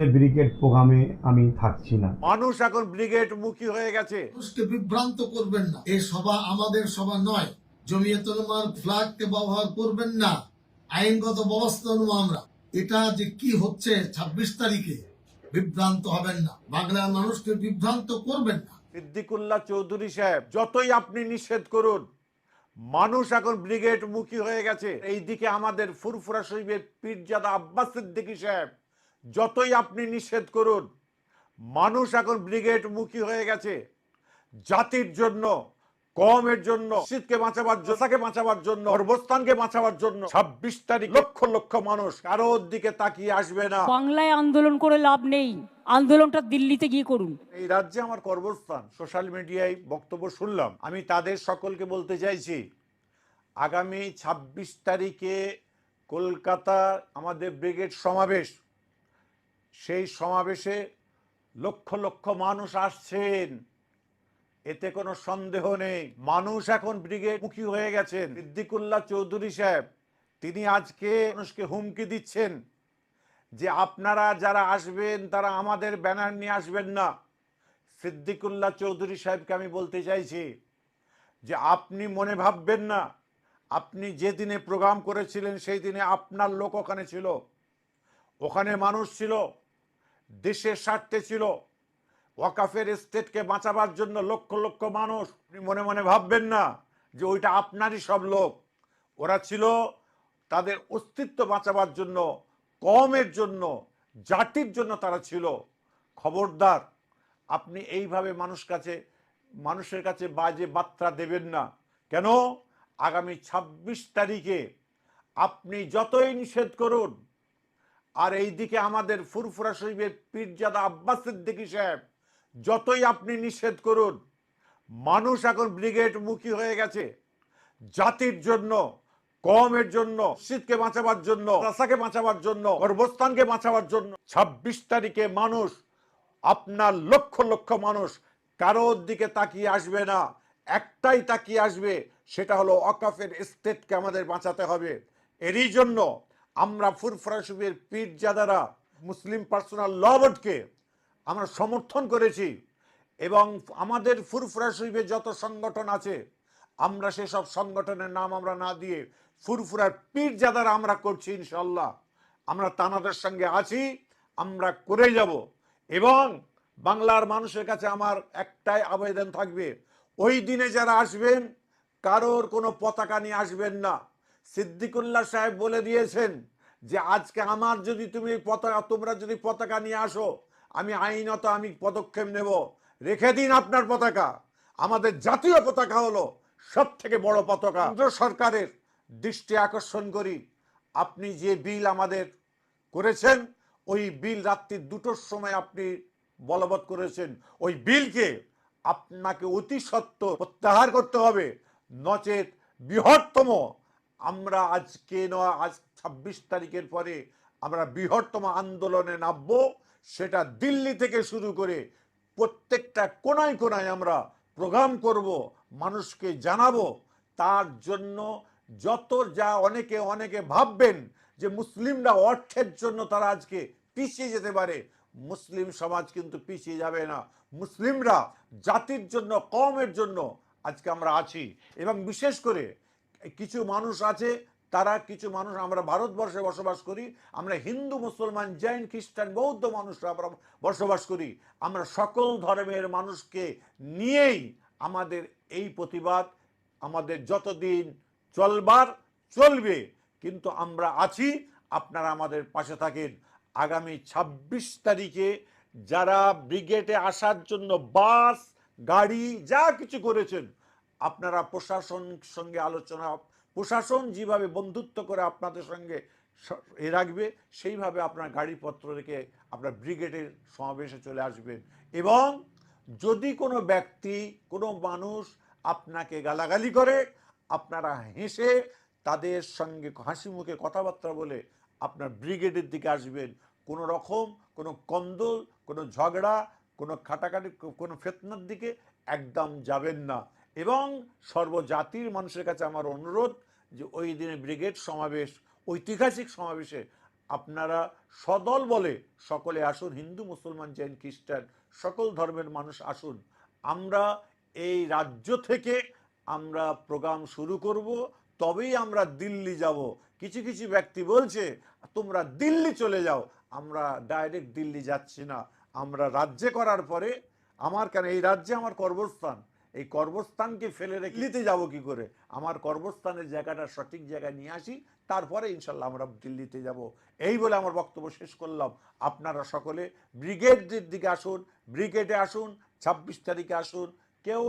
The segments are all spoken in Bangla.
ব্রিগেড প্রোগ্রামে আমি থাকছি না। মানুষ এখন ব্রিগেড মুখী হয়ে গেছে। মানুষকে বিভ্রান্ত করবেন না। এই সভা আমাদের সভা নয়। জমিয়তুলমার ফ্ল্যাগকে ব্যবহার করবেন না। আইনগত ব্যবস্থা নেব আমরা এটা যে কি হচ্ছে ছাব্বিশ তারিখে বিভ্রান্ত হবেন না। বাংলার মানুষকে বিভ্রান্ত করবেন না। সিদ্দিকুল্লাহ চৌধুরী সাহেব যতই আপনি নিষেধ করুন মানুষ এখন ব্রিগেড মুখী হয়ে গেছে। এই দিকে আমাদের ফুরফুরা শরীফের পীরজাদা আব্বাস সিদ্দিকী সাহেব যতই আপনি নিষেধ করুন মানুষ এখন ব্রিগেড মুখী হয়ে গেছে। জাতির জন্য কমের জন্য শীতকে বাঁচাবার জন্য তাকে বাঁচাবার জন্য অবস্থানকে বাঁচাবার জন্য ছাব্বিশ তারিখ লক্ষ লক্ষ মানুষ কারোর দিকে তাকিয়ে আসবে না। বাংলায় আন্দোলন করে লাভ নেই। আন্দোলনটা দিল্লিতে গিয়ে করুন। এই রাজ্যে আমার কর্মস্থান সোশ্যাল মিডিয়ায় বক্তব্য শুনলাম। আমি তাদের সকলকে বলতে চাইছি আগামী ২৬ তারিখে কলকাতা আমাদের ব্রিগেড সমাবেশ সেই সমাবেশে লক্ষ লক্ষ মানুষ আসছেন। এতে কোনো সন্দেহ নেই। মানুষ এখন ব্রিগেড মুখী হয়ে গেছেন। সিদ্দিকুল্লাহ চৌধুরী সাহেব, তিনি আজকে মানুষকে হুমকি দিচ্ছেন যে আপনারা যারা আসবেন, তারা আমাদের ব্যানার নিয়ে আসবেন না। সিদ্দিকুল্লাহ চৌধুরী সাহেবকে আমি বলতে চাইছি যে আপনি মনে ভাববেন না, আপনি যে দিনে প্রোগ্রাম করেছিলেন, সেই দিনে আপনার লোক ওখানে ছিল। ওখানে মানুষ ছিল। দেশের স্বার্থে ছিল। ওয়াকাফের স্টেটকে বাঁচাবার জন্য লক্ষ লক্ষ মানুষ মনে মনে ভাববেন না যে ওইটা আপনারই সব লোক। ওরা ছিল তাদের অস্তিত্ব বাঁচাবার জন্য কমের জন্য, জাতির জন্য তারা ছিল। খবরদার, আপনি এইভাবে মানুষ কাছে, মানুষের কাছে বাজে বার্তা দেবেন না। কেন? আগামী ২৬ তারিখে আপনি যতই নিষেধ করুন আর এইদিকে আমাদের ফুরফুরা শরীফের পীরজাদা আব্বাস সিদ্দিকী সাহেব, যতই আপনি নিষেধ করুন, মানুষ এখন ব্রিগেড মুখী হয়ে গেছে। জাতির জন্য কমের জন্য শীতকে বাঁচাবার জন্য, রাস্তাকে বাঁচাবার জন্য গর্ভস্থানকে বাঁচাবার জন্য ২৬ তারিখে মানুষ, আপনার লক্ষ লক্ষ মানুষ কারোর দিকে তাকিয়ে আসবে না। একটাই তাকিয়ে আসবে, সেটা হলো অকাফের স্টেটকে আমাদের বাঁচাতে হবে। এরই জন্য আমরা ফুরফুরা শরীফের পীরজাদারা মুসলিম পার্সোনাল ল বোর্ডকে আমরা সমর্থন করেছি এবং আমাদের ফুরফুরা শরীফের যত সংগঠন আছে, আমরা সেসব সংগঠনের নাম আমরা না দিয়ে ফুরফুরার পীরজাদারা আমরা করছি ইনশাল্লাহ আমরা তানাদের সঙ্গে আছি, আমরা করে যাব এবং বাংলার মানুষের কাছে আমার একটাই আবেদন থাকবে, ওই দিনে যারা আসবেন, কারোর কোনো পতাকা নিয়ে আসবেন না। সিদ্দিকুল্লাহ সাহেব বলে দিয়েছেন যে আজকে আমার যদি তুমি পতাকা, তোমরা যদি পতাকা নিয়ে আসো, আমি আইনত আমি পদক্ষেপ নেব। রেখে দিন আপনার পতাকা। আমাদের জাতীয় পতাকা হলো সব থেকে বড় পতাকা। কেন্দ্র সরকারের দৃষ্টি আকর্ষণ করি। আপনি যে বিল আমাদের করেছেন, ওই বিল রাত্রি দুটোর সময় আপনি বলবৎ করেছেন। ওই বিলকে আপনাকে অতি সত্য প্রত্যাহার করতে হবে। নচেত বৃহত্তম আমরা আজকে নয়, আজ ছাব্বিশ তারিখের পরে আমরা বৃহত্তম আন্দোলনে নামব, সেটা দিল্লি থেকে শুরু করে প্রত্যেকটা কোনায় কোনায় আমরা প্রোগ্রাম করব, মানুষকে জানাব। তার জন্য যত যা অনেকে অনেকে ভাববেন যে মুসলিমরা অর্থের জন্য তারা আজকে পিছিয়ে যেতে পারে, মুসলিম সমাজ কিন্তু পিছিয়ে যাবে না। মুসলিমরা জাতির জন্য কমের জন্য আজকে আমরা আছি এবং বিশেষ করে কিছু মানুষ আছে, তারা কিছু মানুষ, আমরা ভারতবর্ষে বসবাস করি, আমরা হিন্দু, মুসলমান, জৈন, খ্রিস্টান, বৌদ্ধ মানুষরা আমরা বসবাস করি। আমরা সকল ধর্মের মানুষকে নিয়েই আমাদের এই প্রতিবাদ, আমাদের যতদিন চলবার চলবে, কিন্তু আমরা আছি, আপনারা আমাদের পাশে থাকেন। আগামী ২৬ তারিখে যারা ব্রিগেডে আসার জন্য বাস, গাড়ি, যা কিছু করেছেন আপনারা প্রশাসন সঙ্গে আলোচনা, প্রশাসন যেভাবে বন্ধুত্ব করে আপনাদের সঙ্গে এ রাখবে, সেইভাবে আপনার গাড়িপত্র রেখে আপনার ব্রিগেডের সমাবেশে চলে আসবেন। এবং যদি কোনো ব্যক্তি, কোনো মানুষ আপনাকে গালাগালি করে, আপনারা হেসে তাদের সঙ্গে হাসি মুখে কথাবার্তা বলে আপনার ব্রিগেডের দিকে আসবেন, কোনো রকম কোনো কন্দল, কোনো ঝগড়া, কোনো খাটাখাটি, কোনো ফেতনার দিকে একদম যাবেন না। এবং সর্বজাতির মানুষের কাছে আমার অনুরোধ যে ওই দিনে ব্রিগেড সমাবেশ, ঐতিহাসিক সমাবেশে আপনারা সদল বলে সকলে আসুন, হিন্দু, মুসলমান, জৈন, খ্রিস্টান, সকল ধর্মের মানুষ আসুন। আমরা এই রাজ্য থেকে আমরা প্রোগ্রাম শুরু করব, তবেই আমরা দিল্লি যাব। কিছু কিছু ব্যক্তি বলছে, তোমরা দিল্লি চলে যাও। আমরা ডাইরেক্ট দিল্লি যাচ্ছি না। আমরা রাজ্যে করার পরে, আমার কেন, এই রাজ্যে আমার কর্মস্থান। এই কর্মস্থানকে ফেলে রেখে দিল্লিতে যাব কি করে? আমার কর্মস্থানের জায়গাটা সঠিক জায়গায় নিয়ে আসি তারপরে ইনশাল্লাহ আমরা দিল্লিতে যাব। এই বলে আমার বক্তব্য শেষ করলাম। আপনারা সকলে ব্রিগেডের দিকে আসুন ব্রিগেডে আসুন ছাব্বিশ তারিখে আসুন কেউ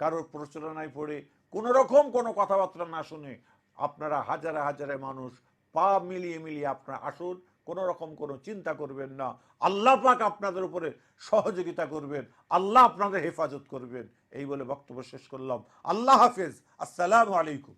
কারোর প্রচারণায় পড়ে কোনো রকম কোনো কথাবার্তা না শুনে আপনারা হাজারে হাজারে মানুষ পা মিলিয়ে মিলিয়ে আপনার আসুন, কোনো রকম কোনো চিন্তা করবেন না। আল্লাহ পাক আপনাদের উপরে সহযোগিতা করবেন, আল্লাহ আপনাদের হেফাজত করবেন। এই বলে বক্তব্য শেষ করলাম। আল্লাহ হাফেজ। আসসালামু আলাইকুম।